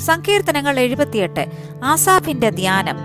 സങ്കീർത്തനങ്ങൾ എഴുപത്തിയെട്ട്. ആസാഫിന്റെ ധ്യാനം.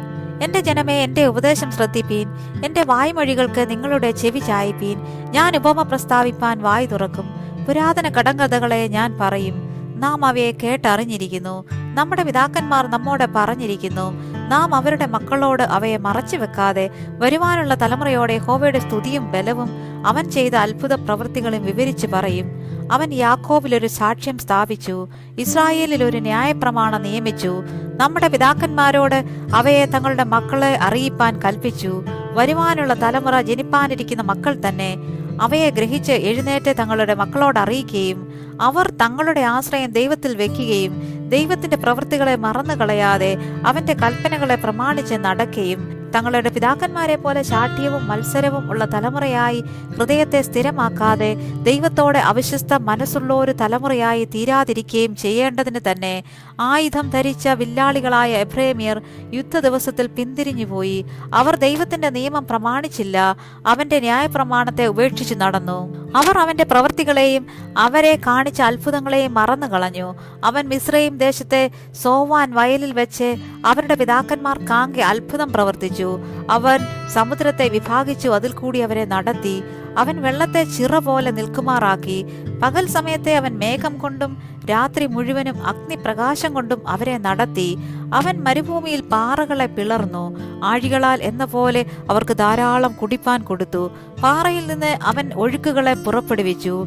എന്റെ ജനമേ എന്റെ ഉപദേശം ശ്രദ്ധിപ്പീൻ. എന്റെ വായ്മൊഴികൾക്ക് നിങ്ങളുടെ ചെവി ചായ്പീൻ ഞാൻ ഉപമ പ്രസ്താവിപ്പാൻ വായി തുറക്കും. പുരാതന കടങ്കഥകളെ ഞാൻ പറയും. നാം അവയെ കേട്ടറിഞ്ഞിരിക്കുന്നു. നമ്മുടെ പിതാക്കന്മാർ നമ്മോട് പറഞ്ഞിരിക്കുന്നു. നാം അവരുടെ മക്കളോട് അവയെ മറച്ചു വെക്കാതെ വരുവാനുള്ള തലമുറയോടെ ഹോവയുടെ സ്തുതിയും ബലവും അവൻ ചെയ്ത അത്ഭുത പ്രവൃത്തികളും വിവരിച്ചു പറയും. അവൻ യാക്കോബിൽ ഒരു സാക്ഷ്യം സ്ഥാപിച്ചു ഇസ്രായേലിൽ ഒരു ന്യായപ്രമാണം നിയമിച്ചു. നമ്മുടെ പിതാക്കന്മാരോട് അവയെ തങ്ങളുടെ മക്കളെ അറിയിപ്പാൻ കൽപ്പിച്ചു. വരുവാനുള്ള തലമുറ ജനിപ്പാനിരിക്കുന്ന മക്കൾ തന്നെ അവയെ ഗ്രഹിച്ച് എഴുന്നേറ്റ് തങ്ങളുടെ മക്കളോട് അറിയിക്കുകയും അവർ തങ്ങളുടെ ആശ്രയം ദൈവത്തിൽ വെക്കുകയും ദൈവത്തിന്റെ പ്രവൃത്തികളെ മറന്നു കളയാതെ അവന്റെ കൽപ്പനകളെ പ്രമാണിച്ച് നടക്കുകയും തങ്ങളുടെ പിതാക്കന്മാരെ പോലെ ശാഠ്യവും മത്സരവും ഉള്ള തലമുറയായി ഹൃദയത്തെ സ്ഥിരമാക്കാതെ ദൈവത്തോടെ അവിശ്വസ്ത മനസ്സുള്ള ഒരു തലമുറയായി തീരാതിരിക്കുകയും ചെയ്യേണ്ടതിന് തന്നെ ആയുധം ധരിച്ച വില്ലാളികളായ എബ്രേമിയർ യുദ്ധ ദിവസത്തിൽ പിന്തിരിഞ്ഞുപോയി. അവർ ദൈവത്തിന്റെ നിയമം പ്രമാണിച്ചില്ല. അവന്റെ ന്യായപ്രമാണത്തെ ഉപേക്ഷിച്ചു നടന്നു. അവർ അവന്റെ പ്രവൃത്തികളെയും അവരെ കാണിച്ച അത്ഭുതങ്ങളെയും മറന്നു കളഞ്ഞു. അവൻ മിശ്രയും ദേശത്തെ സോവാൻ വയലിൽ വെച്ച് അവരുടെ പിതാക്കന്മാർ കാങ്കെ അത്ഭുതം പ്രവർത്തിച്ചു. അവൻ സമുദ്രത്തെ വിഭാഗിച്ചു അതിൽ കൂടി അവരെ നടത്തി. അവൻ വെള്ളത്തെ ചിറ പോലെ നിൽക്കുമാറാക്കി. പകൽ സമയത്തെ അവൻ മേഘം കൊണ്ടും രാത്രി മുഴുവനും അഗ്നിപ്രകാശം കൊണ്ടും അവരെ നടത്തി. അവൻ മരുഭൂമിയിൽ പാറകളെ പിളർന്നു. ആഴികളാൽ എന്ന പോലെ അവർക്ക് ധാരാളം കുടിപ്പാൻ കൊടുത്തു. പാറയിൽ നിന്ന് അവൻ ഒഴുക്കുകളെ പുറപ്പെടുവിച്ചു.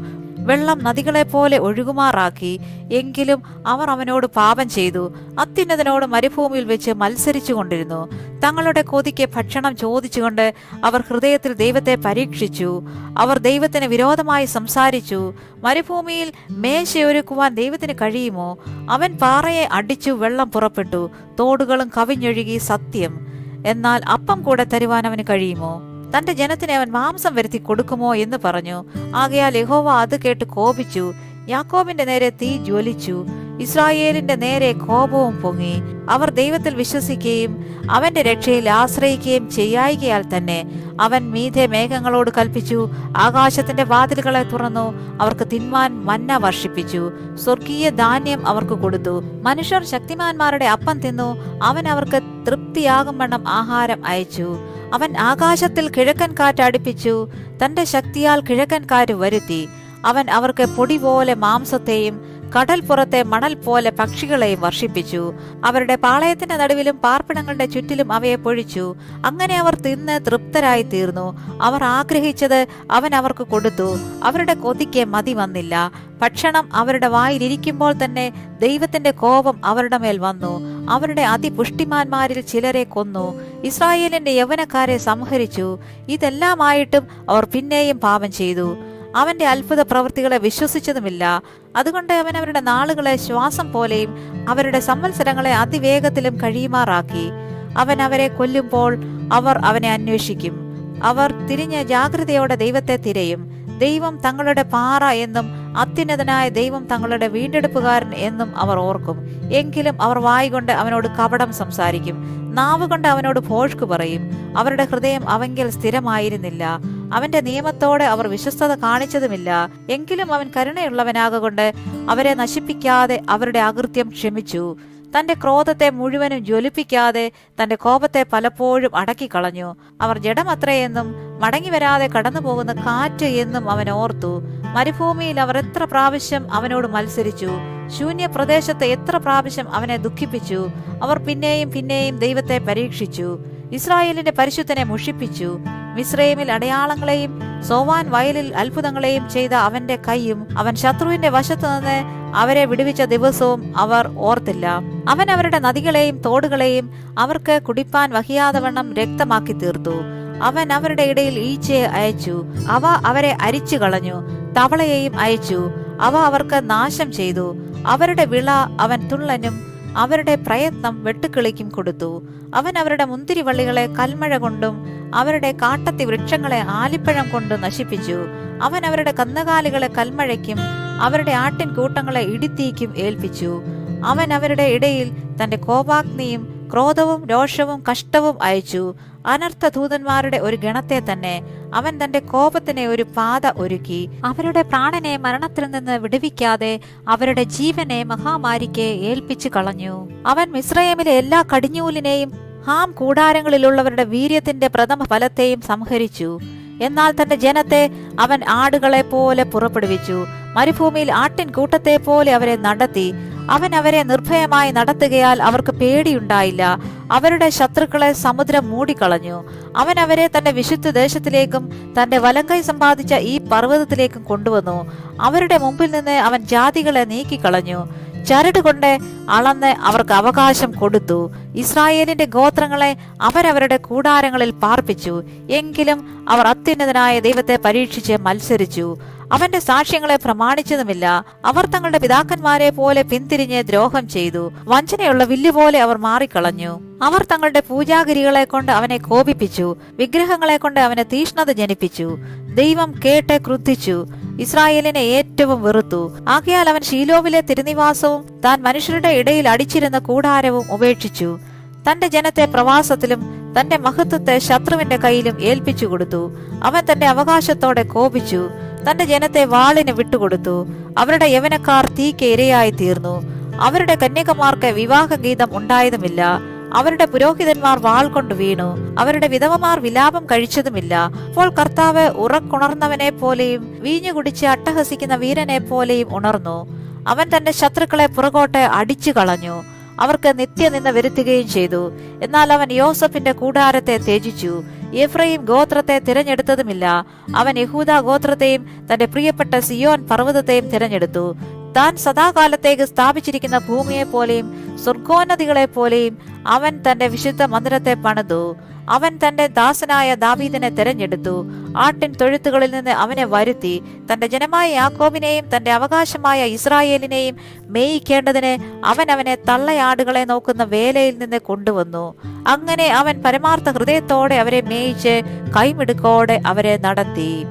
വെള്ളം നദികളെ പോലെ ഒഴുകുമാറാക്കി. എങ്കിലും അവർ അവനോട് പാപം ചെയ്തു. അത്യുന്നതനോട് മരുഭൂമിയിൽ വെച്ച് മത്സരിച്ചു കൊണ്ടിരുന്നു തങ്ങളുടെ കൊതിക്ക് ഭക്ഷണം ചോദിച്ചുകൊണ്ട് അവർ ഹൃദയത്തിൽ ദൈവത്തെ പരീക്ഷിച്ചു. അവർ ദൈവത്തിന് വിരോധമായി സംസാരിച്ചു. മരുഭൂമിയിൽ മേശയൊരുക്കുവാൻ ദൈവത്തിന് കഴിയുമോ? അവൻ പാറയെ അടിച്ചു വെള്ളം പുറപ്പെട്ടു. തോടുകളും കവിഞ്ഞൊഴുകി സത്യം. എന്നാൽ അപ്പം കൂടെ തരുവാൻ അവന് കഴിയുമോ? തന്റെ ജനത്തിന് അവൻ മാംസം വരുത്തി കൊടുക്കുമോ എന്ന് പറഞ്ഞു. ആകയാൽ യഹോവ അത് കേട്ട് കോപിച്ചു. യാക്കോബിന്റെ നേരെ തീ ജ്വലിച്ചു. ഇസ്രായേലിന്റെ നേരെ കോപവും പൊങ്ങി അവർ ദൈവത്തിൽ വിശ്വസിക്കുകയും അവന്റെ രക്ഷയിൽ ആശ്രയിക്കുകയും ചെയ്യായികയാൽ തന്നെ അവൻ മീതെ മേഘങ്ങളോട് കൽപ്പിച്ചു ആകാശത്തിന്റെ വാതിലുകളെ തുറന്നു അവർക്ക് തിന്മാൻ മന്ന വർഷിപ്പിച്ചു സ്വർഗീയ ധാന്യം അവർക്ക് കൊടുത്തു. മനുഷ്യർ ശക്തിമാന്മാരുടെ അപ്പം തിന്നു അവൻ അവർക്ക് തൃപ്തിയാകും വണ്ണം ആഹാരം അയച്ചു. അവൻ ആകാശത്തിൽ കിഴക്കൻ കാറ്റ് അടുപ്പിച്ചു തന്റെ ശക്തിയാൽ കിഴക്കൻ കാറ്റ് വരുത്തി. അവൻ അവർക്ക് പൊടി പോലെ മാംസത്തെയും കടൽ പുറത്തെ മണൽ പോലെ പക്ഷികളെയും വർഷിപ്പിച്ചു. അവരുടെ പാളയത്തിന്റെ നടുവിലും പാർപ്പിടങ്ങളുടെ ചുറ്റിലും അവയെ പൊഴിച്ചു. അങ്ങനെ അവർ തിന്ന് തൃപ്തരായി തീർന്നു. അവർ ആഗ്രഹിച്ചത് അവൻ അവർക്ക് കൊടുത്തു. അവരുടെ കൊതിക്ക് മതി വന്നില്ല. ഭക്ഷണം അവരുടെ വായിലിരിക്കുമ്പോൾ തന്നെ ദൈവത്തിന്റെ കോപം അവരുടെ മേൽ വന്നു. അവരുടെ അതിപുഷ്ടിമാന്മാരിൽ ചിലരെ കൊന്നു. ഇസ്രായേലിന്റെ യൗവനക്കാരെ സംഹരിച്ചു. ഇതെല്ലാമായിട്ടും അവർ പിന്നെയും പാപം ചെയ്തു. അവന്റെ അത്ഭുത പ്രവൃത്തികളെ വിശ്വസിച്ചതുമില്ല. അതുകൊണ്ട് അവൻ അവരുടെ നാളുകളെ ശ്വാസം പോലെയും അവരുടെ സംവത്സരങ്ങളെ അതിവേഗത്തിലും കഴിയുമാറാക്കി. അവൻ അവരെ കൊല്ലുമ്പോൾ അവർ അവനെ അന്വേഷിക്കും. അവർ തിരിഞ്ഞ ജാഗ്രതയോടെ ദൈവത്തെ തിരയും. ദൈവം തങ്ങളുടെ പാറ എന്നും അത്യുന്നതനായ ദൈവം തങ്ങളുടെ വീണ്ടെടുപ്പുകാരൻ എന്നും അവർ ഓർക്കും. എങ്കിലും അവർ വായികൊണ്ട് അവനോട് കപടം സംസാരിക്കും. നാവ് കൊണ്ട് അവനോട് ഭോഷ്കു പറയും. അവരുടെ ഹൃദയം അവങ്കിൽ സ്ഥിരമായിരുന്നില്ല. അവന്റെ നിയമത്തോടെ അവർ വിശ്വസ്തത കാണിച്ചതുമില്ല. എങ്കിലും അവൻ കരുണയുള്ളവനാകൊണ്ട് അവരെ നശിപ്പിക്കാതെ അവരുടെ അകൃത്യം ക്ഷമിച്ചു. തന്റെ ക്രോധത്തെ മുഴുവനും ജ്വലിപ്പിക്കാതെ തന്റെ കോപത്തെ പലപ്പോഴും അടക്കിക്കളഞ്ഞു. അവർ ജഡമത്രയെന്നും മടങ്ങി വരാതെ കടന്നു പോകുന്ന കാറ്റ് എന്നും അവൻ ഓർത്തു. മരുഭൂമിയിൽ അവർ എത്ര പ്രാവശ്യം അവനോട് മത്സരിച്ചു. ശൂന്യ പ്രദേശത്ത് എത്ര പ്രാവശ്യം അവനെ ദുഃഖിപ്പിച്ചു. അവർ പിന്നെയും പിന്നെയും ദൈവത്തെ പരീക്ഷിച്ചു. ഇസ്രായേലിന്റെ പരിശുദ്ധനെ മുഷിപ്പിച്ചു. മിസ്രൈമിൽ അടയാളങ്ങളെയും സോവാൻ വയലിൽ അത്ഭുതങ്ങളെയും ചെയ്ത അവന്റെ കൈയും അവൻ ശത്രുവിന്റെ വശത്തു നിന്ന് അവരെ വിടുവിച്ച ദിവസവും അവർ ഓർത്തില്ല. അവൻ അവരുടെ നദികളെയും തോടുകളെയും അവർക്ക് കുടിപ്പാൻ വഹിയാതെ വണ്ണം രക്തമാക്കി തീർത്തു. അവൻ അവരുടെ ഇടയിൽ ഈച്ചയെ അയച്ചു. അവ അവരെ അരിച്ചു കളഞ്ഞു. തവളയെയും അയച്ചു. അവ അവർക്ക് നാശം ചെയ്തു. അവരുടെ വിള അവൻ തുള്ളനും അവരുടെ പ്രയത്നം വെട്ടുക്കിളിക്കും കൊടുത്തു. അവൻ അവരുടെ മുന്തിരിവള്ളികളെ കൽമഴ കൊണ്ടും അവരുടെ കാട്ടത്തി വൃക്ഷങ്ങളെ ആലിപ്പഴം കൊണ്ട് നശിപ്പിച്ചു. അവൻ അവരുടെ കന്നുകാലികളെ കൽമഴയ്ക്കും അവരുടെ ആട്ടിൻ കൂട്ടങ്ങളെ ഇടിത്തീക്കും ഏൽപ്പിച്ചു. അവൻ അവരുടെ ഇടയിൽ തന്റെ കോപാഗ്നിയും ക്രോധവും രോഷവും കഷ്ടവും അയച്ചു. അനർത്ഥ ദൂതന്മാരുടെ ഒരു ഗണത്തെ തന്നെ അവൻ തന്റെ കോപത്തിന് ഒരു പാത ഒരുക്കി. അവരുടെ പ്രാണനെ മരണത്തിൽ നിന്ന് വിടുവിക്കാതെ അവരുടെ ജീവനെ മഹാമാരിക്ക് ഏൽപ്പിച്ചു കളഞ്ഞു. അവൻ മിസ്രൈമിലെ എല്ലാ കടിഞ്ഞൂലിനെയും ഹാം കൂടാരങ്ങളിലുള്ളവരുടെ വീര്യത്തിന്റെ പ്രഥമ ഫലത്തെയും സംഹരിച്ചു. എന്നാൽ തന്റെ ജനത്തെ അവൻ ആടുകളെ പോലെ പുറപ്പെടുവിച്ചു. മരുഭൂമിയിൽ ആട്ടിൻ കൂട്ടത്തെ പോലെ അവരെ നടത്തി. അവൻ അവരെ നിർഭയമായി നടത്തുകയാൽ അവർക്ക് പേടിയുണ്ടായില്ല. അവരുടെ ശത്രുക്കളെ സമുദ്രം മൂടിക്കളഞ്ഞു. അവൻ അവരെ തന്റെ വിശുദ്ധ ദേശത്തിലേക്കും തന്റെ വലങ്കൈ സമ്പാദിച്ച ഈ പർവതത്തിലേക്കും കൊണ്ടുവന്നു. അവരുടെ മുമ്പിൽ നിന്ന് അവൻ ജാതികളെ നീക്കിക്കളഞ്ഞു. ചരട് കൊണ്ട് അളന്ന് അവർക്ക് അവകാശം കൊടുത്തു. ഇസ്രായേലിന്റെ ഗോത്രങ്ങളെ അവരവരുടെ കൂടാരങ്ങളിൽ പാർപ്പിച്ചു. എങ്കിലും അവർ അത്യുന്നതനായ ദൈവത്തെ പരീക്ഷിച്ച് മത്സരിച്ചു. അവന്റെ സാക്ഷ്യങ്ങളെ പ്രമാണിച്ചതുമില്ല. അവർ തങ്ങളുടെ പിതാക്കന്മാരെ പോലെ പിന്തിരിഞ്ഞ് ദ്രോഹം ചെയ്തു. വഞ്ചനയുള്ള വില്ലുപോലെ അവർ മാറിക്കളഞ്ഞു. അവർ തങ്ങളുടെ പൂജാഗിരികളെ കൊണ്ട് അവനെ കോപിപ്പിച്ചു. വിഗ്രഹങ്ങളെ കൊണ്ട് അവനെ തീഷ്ണത ജനിപ്പിച്ചു. ദൈവം കേട്ട് ക്രുദ്ധിച്ചു. ഇസ്രായേലിനെ ഏറ്റവും വെറുത്തു. ആകയാൽ അവൻ ഷീലോവിലെ തിരുനിവാസവും താൻ മനുഷ്യരുടെ ഇടയിൽ അടിച്ചിരുന്ന കൂടാരവും ഉപേക്ഷിച്ചു. തന്റെ ജനത്തെ പ്രവാസത്തിലും തന്റെ മഹത്വത്തെ ശത്രുവിന്റെ കയ്യിലും ഏൽപ്പിച്ചു കൊടുത്തു. അവൻ തന്റെ അവകാശത്തോടെ കോപിച്ചു. തന്റെ ജനത്തെ വാളിന് വിട്ടുകൊടുത്തു. അവരുടെ യവനക്കാർ തീക്ക് ഇരയായി തീർന്നു അവരുടെ കന്യകമാർക്ക് വിവാഹഗീതം ഉണ്ടായതുമില്ല. അവരുടെ പുരോഹിതന്മാർ വാൾ കൊണ്ട് വീണു. അവരുടെ വിധവമാർ വിലാപം കഴിച്ചതുമില്ല. അപ്പോൾ കർത്താവ് ഉറക്കുണർന്നവനെ പോലെയും വീഞ്ഞു കുടിച്ച് അട്ടഹസിക്കുന്ന വീരനെ പോലെയും ഉണർന്നു. അവൻ തന്റെ ശത്രുക്കളെ പുറകോട്ട് അടിച്ചു കളഞ്ഞു. അവർക്ക് നിത്യനിന്ദ വരുത്തുകയും ചെയ്തു. എന്നാൽ അവൻ യോസഫിന്റെ കൂടാരത്തെ ത്യജിച്ചു. എഫ്രൈം ഗോത്രത്തെ തിരഞ്ഞെടുത്തതുമില്ല. അവൻ യഹൂദ ഗോത്രത്തെയും തന്റെ പ്രിയപ്പെട്ട സിയോൻ പർവതത്തെയും തിരഞ്ഞെടുത്തു. താൻ സദാകാലത്തേക്ക് സ്ഥാപിച്ചിരിക്കുന്ന ഭൂമിയെ പോലെയും സ്വർഗോന്നതികളെ പോലെയും അവൻ തന്റെ വിശുദ്ധ മന്ദിരത്തെ പണിതു. അവൻ തന്റെ ദാസനായ ദാവീദിനെ തെരഞ്ഞെടുത്തു. ആട്ടിൻ തൊഴുത്തുകളിൽ നിന്ന് അവനെ വരുത്തി. തന്റെ ജനമായ യാക്കോബിനെയും തന്റെ അവകാശമായ ഇസ്രായേലിനെയും മേയിക്കേണ്ടതിന് അവൻ അവനെ തള്ളയാടുകളെ നോക്കുന്ന വേലയിൽ നിന്ന് കൊണ്ടുവന്നു. അങ്ങനെ അവൻ പരമാർത്ഥ ഹൃദയത്തോടെ അവരെ മേയിച്ച് കൈമിടുക്കോടെ അവരെ നടത്തി.